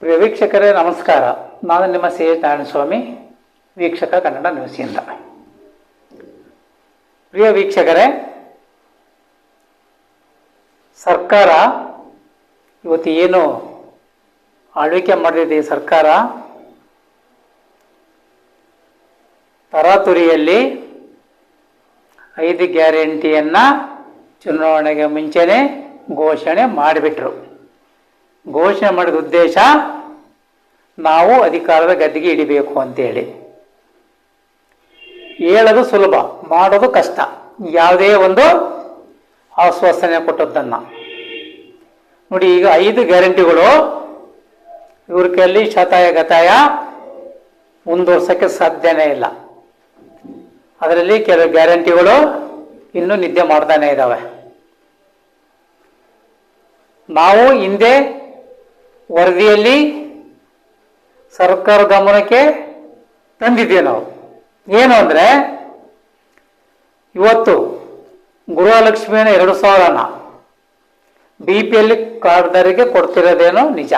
ಪ್ರಿಯ ವೀಕ್ಷಕರೇ, ನಮಸ್ಕಾರ. ನಾನು ನಿಮ್ಮ ಸಿ ಎಚ್ ನಾರಾಯಣಸ್ವಾಮಿ, ವೀಕ್ಷಕ ಕನ್ನಡ ನ್ಯೂಸಿಯಿಂದ ಪ್ರಿಯ ವೀಕ್ಷಕರೇ, ಸರ್ಕಾರ ಇವತ್ತು ಏನು ಆಳ್ವಿಕೆ ಮಾಡಿದೆ ಸರ್ಕಾರ? ತರಾತುರಿಯಲ್ಲಿ ಐದು ಗ್ಯಾರಂಟಿಯನ್ನು ಚುನಾವಣೆಗೆ ಮುಂಚೆನೇ ಘೋಷಣೆ ಮಾಡಿಬಿಟ್ರು. ಘೋಷಣೆ ಮಾಡಿದ ಉದ್ದೇಶ ನಾವು ಅಧಿಕಾರದ ಗದ್ದಿಗೆ ಹಿಡಿಬೇಕು ಅಂತೇಳಿ. ಹೇಳೋದು ಸುಲಭ, ಮಾಡೋದು ಕಷ್ಟ. ಯಾವುದೇ ಒಂದು ಆಶ್ವಾಸನೆ ಕೊಟ್ಟದ್ದನ್ನು. ನೋಡಿ, ಈಗ ಐದು ಗ್ಯಾರಂಟಿಗಳು. ಇವ್ರ ಕೈಯಲ್ಲಿ ಶತಾಯ, ಗತಾಯ ಮುಂದುವರ್ಸೋಕ್ಕೆ ಸಾಧ್ಯನೇ ಇಲ್ಲ. ಅದರಲ್ಲಿ ಕೆಲವು ಗ್ಯಾರಂಟಿಗಳು ಇನ್ನೂ ನಿದ್ದೆ ಮಾಡ್ತಾನೆ ಇದ್ದಾವೆ ನಾವು ಹಿಂದೆ ವರದಿಯಲ್ಲಿ ಸರ್ಕಾರ ಗಮನಕ್ಕೆ ತಂದಿದ್ದೇವೆ ನಾವು? ಏನು ಅಂದರೆ, ಇವತ್ತು ಗೃಹಲಕ್ಷ್ಮಿಯನ್ನು ಎರಡು ಸಾವಿರನ ಬಿ ಪಿ ಎಲ್ ಕಾರ್ಡ್ದಾರಿಗೆ ಕೊಡ್ತಿರೋದೇನೋ ನಿಜ.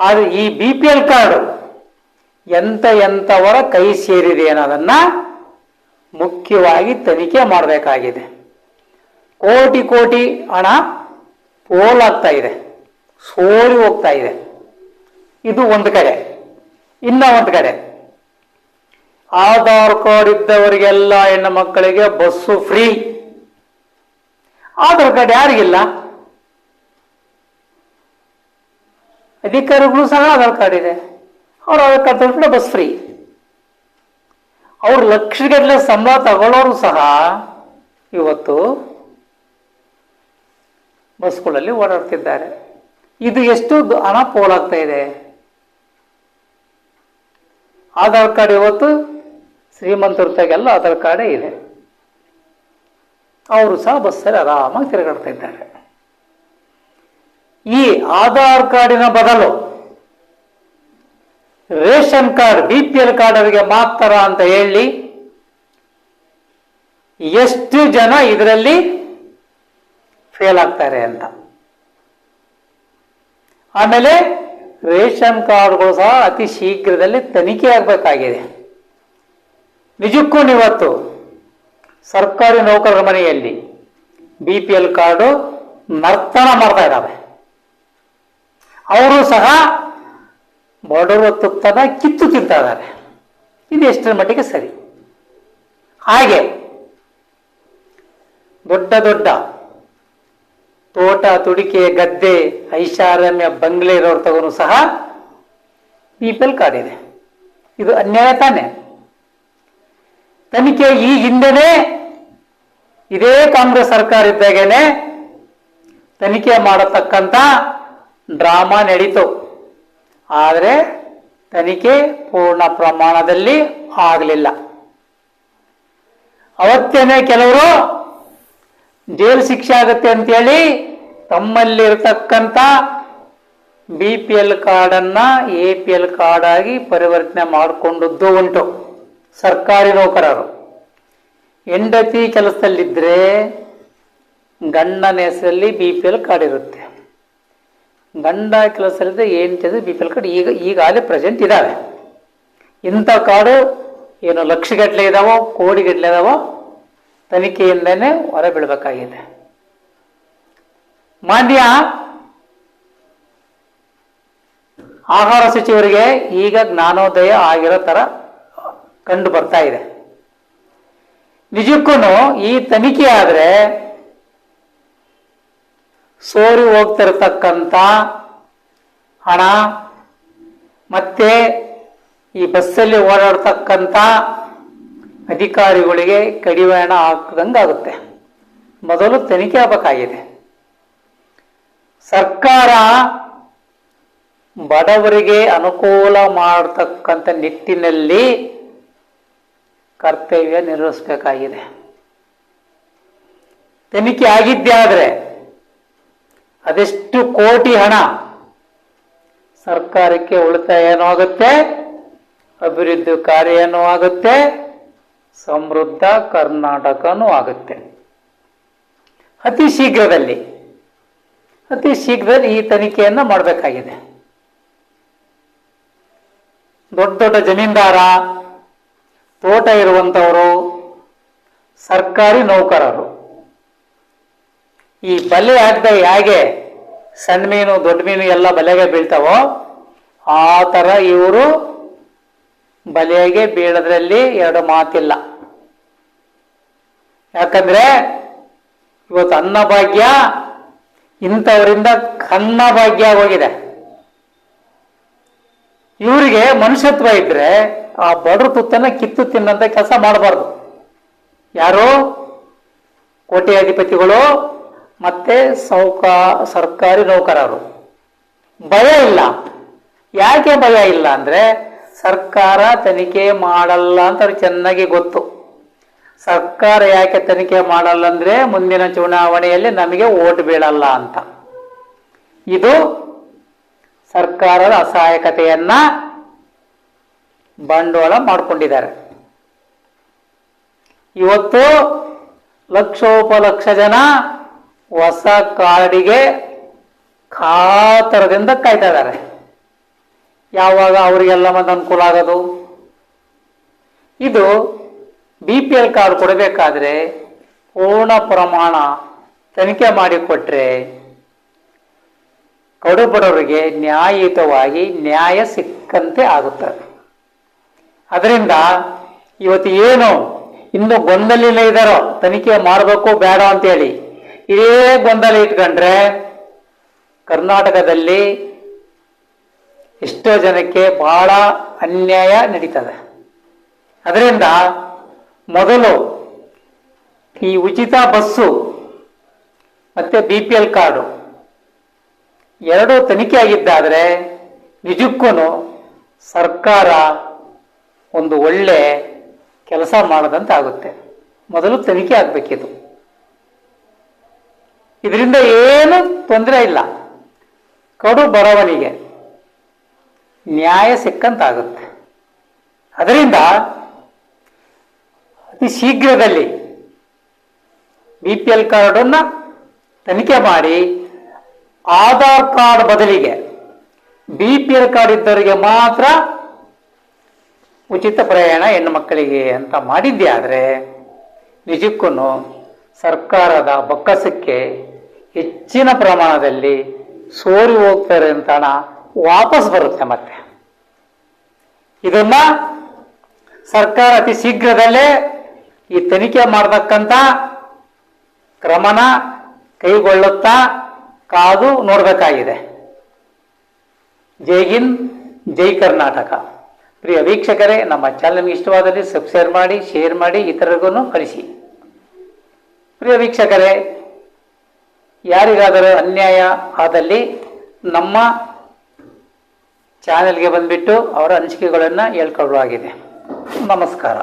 ಆದರೆ ಈ ಬಿ ಪಿ ಎಲ್ ಕಾರ್ಡು ಎಂಥ ಎಂಥವರ ಕೈ ಸೇರಿದೆ ಅನ್ನೋದನ್ನು ಮುಖ್ಯವಾಗಿ ತನಿಖೆ ಮಾಡಬೇಕಾಗಿದೆ. ಕೋಟಿ ಕೋಟಿ ಹಣ ಪೋಲಾಗ್ತಾ ಇದೆ. ಸೋರಿ ಹೋಗ್ತಾ ಇದೆ. ಇದು ಒಂದು ಕಡೆ. ಇನ್ನ ಒಂದು ಕಡೆ. ಆಧಾರ್ ಕಾರ್ಡ್ ಇದ್ದವರಿಗೆಲ್ಲ ಹೆಣ್ಣು ಮಕ್ಕಳಿಗೆ ಬಸ್ಸು ಫ್ರೀ. ಆಧಾರ್ ಕಾರ್ಡ್ ಯಾರಿಗಿಲ್ಲ? ಅಧಿಕಾರಿಗಳು ಸಹ ಆಧಾರ್ ಕಾರ್ಡ್ ಇದೆ. ಅವ್ರ ಆಧಾರ್ ಕಾರ್ಡ್ ಬಸ್ ಫ್ರೀ. ಅವ್ರು ಲಕ್ಷಗಟ್ಟಲೆ ಸಂಬಳ ತಗೊಳ್ಳೋರು ಸಹ ಇವತ್ತು ಬಸ್ಗಳಲ್ಲಿ ಓಡಾಡ್ತಿದ್ದಾರೆ. ಇದು ಎಷ್ಟು ಹಣ ಪೋಲಾಗ್ತಾ ಇದೆ. ಆಧಾರ್ ಕಾರ್ಡ್ ಇವತ್ತು ಶ್ರೀಮಂತರ ತಾಗೆಲ್ಲ ಆಧಾರ್ ಕಾರ್ಡೇ ಇದೆ. ಅವರು ಸಹ ಬಸ್ಸಲ್ಲಿ ಆರಾಮಾಗಿ ತಿರುಗಾಡ್ತಾ ಇದ್ದಾರೆ. ಈ ಆಧಾರ್ ಕಾರ್ಡಿನ ಬದಲು ration card, B P L card ಅವರಿಗೆ ಮಾತ್ರ ಅಂತ ಹೇಳಿ ಎಷ್ಟು ಜನ ಇದರಲ್ಲಿ ಫೇಲ್ ಆಗ್ತಾರೆ ಅಂತ. ಆಮೇಲೆ ರೇಷನ್ ಕಾರ್ಡ್ಗಳು ಸಹ ಅತಿ ಶೀಘ್ರದಲ್ಲಿ ತನಿಖೆ ಆಗಬೇಕಾಗಿದೆ. ನಿಜಕ್ಕೂ ಇವತ್ತು ಸರ್ಕಾರಿ ನೌಕರರ ಮನೆಯಲ್ಲಿ ಬಿ ಪಿ ಎಲ್ ಕಾರ್ಡು ನರ್ತನ ಮಾಡ್ತಾ ಇದ್ದಾವೆ. ಅವರು ಸಹ ಬಡವರ ತುತ್ತದ ಕಿತ್ತು ತಿಂತಾ ಇದ್ದಾರೆ. ಇದು ಎಷ್ಟರ ಮಟ್ಟಿಗೆ ಸರಿ? ಹಾಗೆ ದೊಡ್ಡ ದೊಡ್ಡ ತೋಟ, ತುಡಿಕೆ, ಗದ್ದೆ, ಐಷಾರಾಮ್ಯ ಬಂಗ್ಲೆ ಇರೋರು ತಗೊಂಡು ಸಹ ಪಿ ಕಾರ್ಡ್ ಇದೆ. ಇದು ಅನ್ಯಾಯ ತಾನೆ. ತನಿಖೆ ಈ ಹಿಂದೆನೆ ಇದೇ ಕಾಂಗ್ರೆಸ್ ಸರ್ಕಾರ ಇದ್ದಾಗೇನೆ ತನಿಖೆ ಮಾಡತಕ್ಕಂಥ ಡ್ರಾಮಾ ನಡೀತು. ಆದರೆ ತನಿಖೆ ಪೂರ್ಣ ಪ್ರಮಾಣದಲ್ಲಿ ಆಗಲಿಲ್ಲ. ಅವತ್ತೇನೆ ಕೆಲವರು ಜೈಲು ಶಿಕ್ಷೆ ಆಗುತ್ತೆ ಅಂತೇಳಿ ತಮ್ಮಲ್ಲಿರ್ತಕ್ಕಂಥ ಬಿ ಪಿ ಎಲ್ ಕಾರ್ಡನ್ನ ಎ ಪಿ ಎಲ್ ಕಾರ್ಡ್ ಆಗಿ ಪರಿವರ್ತನೆ ಮಾಡಿಕೊಂಡದ್ದು ಉಂಟು. ಸರ್ಕಾರಿ ನೌಕರರು. ಹೆಂಡತಿ ಕೆಲಸದಲ್ಲಿದ್ದರೆ ಗಂಡನ ಹೆಸರಲ್ಲಿ ಬಿ ಪಿ ಎಲ್ ಕಾರ್ಡ್ ಇರುತ್ತೆ. ಗಂಡ ಕೆಲಸದಲ್ಲಿದ್ದರೆ ಹೆಂಡತಿ ಬಿ ಪಿ ಎಲ್ ಕಾರ್ಡ್ ಈಗ ಈಗಾಗಲೇ ಪ್ರೆಸೆಂಟ್ ಇದ್ದಾವೆ ಇಂಥ ಕಾರ್ಡು ಏನು ಲಕ್ಷಗಟ್ಟಲೆ ಇದಾವೋ, ಕೋಡಿಗಟ್ಟಲೆ ಇದಾವೋ ತನಿಖೆಯಿಂದನೇ ಹೊರ ಬೀಳಬೇಕಾಗಿದೆ. ಮಾನ್ಯ ಆಹಾರ ಸಚಿವರಿಗೆ ಈಗ ಜ್ಞಾನೋದಯ ಆಗಿರೋ ತರ ಕಂಡು ಬರ್ತಾ ಇದೆ. ನಿಜಕ್ಕೂ ಈ ತನಿಖೆ ಆದ್ರೆ ಸೋರಿ ಹೋಗ್ತಿರತಕ್ಕಂಥ ಹಣ ಮತ್ತೆ ಈ ಬಸ್ಸಲ್ಲಿ ಓಡಾಡ್ತಕ್ಕಂಥ ಅಧಿಕಾರಿಗಳಿಗೆ ಕಡಿವಾಣ ಹಾಕದಂಗಾಗುತ್ತೆ. ಮೊದಲು ತನಿಖೆ ಆಗಬೇಕಾಗಿದೆ. ಸರ್ಕಾರ ಬಡವರಿಗೆ ಅನುಕೂಲ ಮಾಡತಕ್ಕಂಥ ನಿಟ್ಟಿನಲ್ಲಿ ಕರ್ತವ್ಯ ನಿರ್ವಹಿಸಬೇಕಾಗಿದೆ. ತನಿಖೆ ಆಗಿದ್ದೇ ಆದರೆ ಅದೆಷ್ಟು ಕೋಟಿ ಹಣ ಸರ್ಕಾರಕ್ಕೆ ಉಳಿತಾಯನೂ ಆಗುತ್ತೆ, ಅಭಿವೃದ್ಧಿ ಕಾರ್ಯನೂ ಆಗುತ್ತೆ. ಸಮೃದ್ಧ ಕರ್ನಾಟಕನೂ ಆಗುತ್ತೆ. ಅತಿ ಶೀಘ್ರದಲ್ಲಿ ಅತಿ ಶೀಘ್ರದಲ್ಲಿ ಈ ತನಿಖೆಯನ್ನು ಮಾಡಬೇಕಾಗಿದೆ. ದೊಡ್ಡ ದೊಡ್ಡ ಜಮೀನ್ದಾರ, ತೋಟ ಇರುವಂಥವರು ಸರ್ಕಾರಿ ನೌಕರರು. ಈ ಬಲೆ ಆಟದ ಹೇಗೆ ಸಣ್ಣ ಮೀನು, ದೊಡ್ಡ ಮೀನು ಎಲ್ಲ ಬಲೆಗೆ ಬೀಳ್ತಾವೋ, ಆ ಥರ ಇವರು ಬಲೆಗೆ ಬೀಳೋದ್ರಲ್ಲಿ ಎರಡು ಮಾತಿಲ್ಲ. ಯಾಕಂದ್ರೆ ಇವತ್ತು ಅನ್ನಭಾಗ್ಯ ಇಂಥವರಿಂದ ಕನ್ನ ಭಾಗ್ಯ ಹೋಗಿದೆ ಇವರಿಗೆ ಮನುಷ್ಯತ್ವ ಇದ್ರೆ ಆ ಬಡ್ರ ತುತ್ತನ್ನ ಕಿತ್ತು ತಿನ್ನಂತ ಕೆಲಸ ಮಾಡಬಾರ್ದು. ಯಾರು? ಕೋಟ್ಯಾಧಿಪತಿಗಳು ಮತ್ತೆ ಸೌಕ, ಸರ್ಕಾರಿ ನೌಕರರು. ಭಯ ಇಲ್ಲ. ಯಾಕೆ ಭಯ ಇಲ್ಲ ಅಂದ್ರೆ ಸರ್ಕಾರ ತನಿಖೆ ಮಾಡಲ್ಲ ಅಂತ ಅವ್ರಿಗೆ ಚೆನ್ನಾಗಿ ಗೊತ್ತು. ಸರ್ಕಾರ ಯಾಕೆ ತನಿಖೆ ಮಾಡಲ್ಲ ಅಂದ್ರೆ ಮುಂದಿನ ಚುನಾವಣೆಯಲ್ಲಿ ನಮಗೆ ಓಟ್ ಬೀಳಲ್ಲ ಅಂತ. ಇದು ಸರ್ಕಾರದ ಅಸಹಾಯಕತೆಯನ್ನ ಬಂಡವಾಳ ಮಾಡಿಕೊಂಡಿದ್ದಾರೆ. ಇವತ್ತು ಲಕ್ಷೋಪಲಕ್ಷ ಜನ ಹೊಸ ಕಾರ್ಡಿಗೆ ಕಾತರದಿಂದ ಕಾಯ್ತಾ ಇದ್ದಾರೆ. ಯಾವಾಗ ಅವರಿಗೆಲ್ಲ ಮತ್ತೆ ಅನುಕೂಲ ಆಗೋದು? ಇದು ಬಿ ಪಿ ಎಲ್ ಕಾರ್ಡ್ ಕೊಡಬೇಕಾದ್ರೆ ಪೂರ್ಣ ಪ್ರಮಾಣ ತನಿಖೆ ಮಾಡಿಕೊಟ್ರೆ ಕಡುಬಡವರಿಗೆ ನ್ಯಾಯಯುತವಾಗಿ ನ್ಯಾಯ ಸಿಕ್ಕಂತೆ ಆಗುತ್ತದೆ ಅದರಿಂದ ಇವತ್ತು ಏನು ಇನ್ನು ಗೊಂದಲಿನ ಇದ್ದಾರೋ ತನಿಖೆ ಮಾಡಬೇಕು ಬೇಡ ಅಂತೇಳಿ, ಇದೇ ಗೊಂದಲ ಇಟ್ಕೊಂಡ್ರೆ ಕರ್ನಾಟಕದಲ್ಲಿ ಎಷ್ಟೋ ಜನಕ್ಕೆ ಬಹಳ ಅನ್ಯಾಯ ನಡೀತದೆ. ಅದರಿಂದ ಮೊದಲು ಈ ಉಚಿತ ಬಸ್ಸು ಮತ್ತೆ ಬಿ ಪಿ ಎಲ್ ಕಾರ್ಡು ಎರಡೂ ತನಿಖೆ ಆಗಿದ್ದಾದರೆ ನಿಜಕ್ಕೂ ಸರ್ಕಾರ ಒಂದು ಒಳ್ಳೆ ಕೆಲಸ ಮಾಡದಂತಾಗುತ್ತೆ. ಮೊದಲು ತನಿಖೆ ಆಗಬೇಕಿದು ಇದರಿಂದ ಏನು ತೊಂದರೆ ಇಲ್ಲ. ಕಡು ಬರವಣಿಗೆ. ನ್ಯಾಯ ಸಿಕ್ಕಂತಾಗುತ್ತೆ. ಅದರಿಂದ ಅತಿ ಶೀಘ್ರದಲ್ಲಿ ಬಿ ಪಿ ಎಲ್ ಕಾರ್ಡನ್ನು ತನಿಖೆ ಮಾಡಿ ಆಧಾರ್ ಕಾರ್ಡ್ ಬದಲಿಗೆ ಬಿ ಪಿ ಎಲ್ ಕಾರ್ಡ್ ಇದ್ದವರಿಗೆ ಮಾತ್ರ ಉಚಿತ ಪ್ರಯಾಣ ಹೆಣ್ಣು ಮಕ್ಕಳಿಗೆ ಅಂತ ಮಾಡಿದ್ದೆ ಆದರೆ ನಿಜಕ್ಕೂ ಸರ್ಕಾರದ ಬೊಕ್ಕಸಕ್ಕೆ ಹೆಚ್ಚಿನ ಪ್ರಮಾಣದಲ್ಲಿ ಸೋರಿ ಹೋಗ್ತಾರೆ ಅಂತ ವಾಪಸ್ ಬರುತ್ತೆ ಮತ್ತೆ. ಇದನ್ನ ಸರ್ಕಾರ ಅತಿ ಶೀಘ್ರದಲ್ಲೇ ಈ ತನಿಖೆ ಮಾಡತಕ್ಕಂತ ಕ್ರಮನ ಕೈಗೊಳ್ಳುತ್ತಾ ಕಾದು ನೋಡಬೇಕಾಗಿದೆ. ಜೈ ಹಿಂದ್, ಜೈ ಕರ್ನಾಟಕ. ಪ್ರಿಯ ವೀಕ್ಷಕರೇ, ನಮ್ಮ ಚಾನಲ್ಗೆ ಇಷ್ಟವಾದಲ್ಲಿ ಸಬ್ಸ್ಕ್ರೈಬ್ ಮಾಡಿ ಶೇರ್ ಮಾಡಿ, ಇತರರಿಗೂ ಕಳಿಸಿ. ಪ್ರಿಯ ವೀಕ್ಷಕರೇ, ಯಾರಿಗಾದರೂ ಅನ್ಯಾಯ ಆದಲ್ಲಿ ನಮ್ಮ ಚಾನೆಲ್ಗೆ ಬಂದ್ಬಿಟ್ಟು ಅವರ ಅನಿಸಿಕೆಗಳನ್ನು ಹೇಳ್ಕೊಳ್ಳುವಾಗಿದೆ. ನಮಸ್ಕಾರ.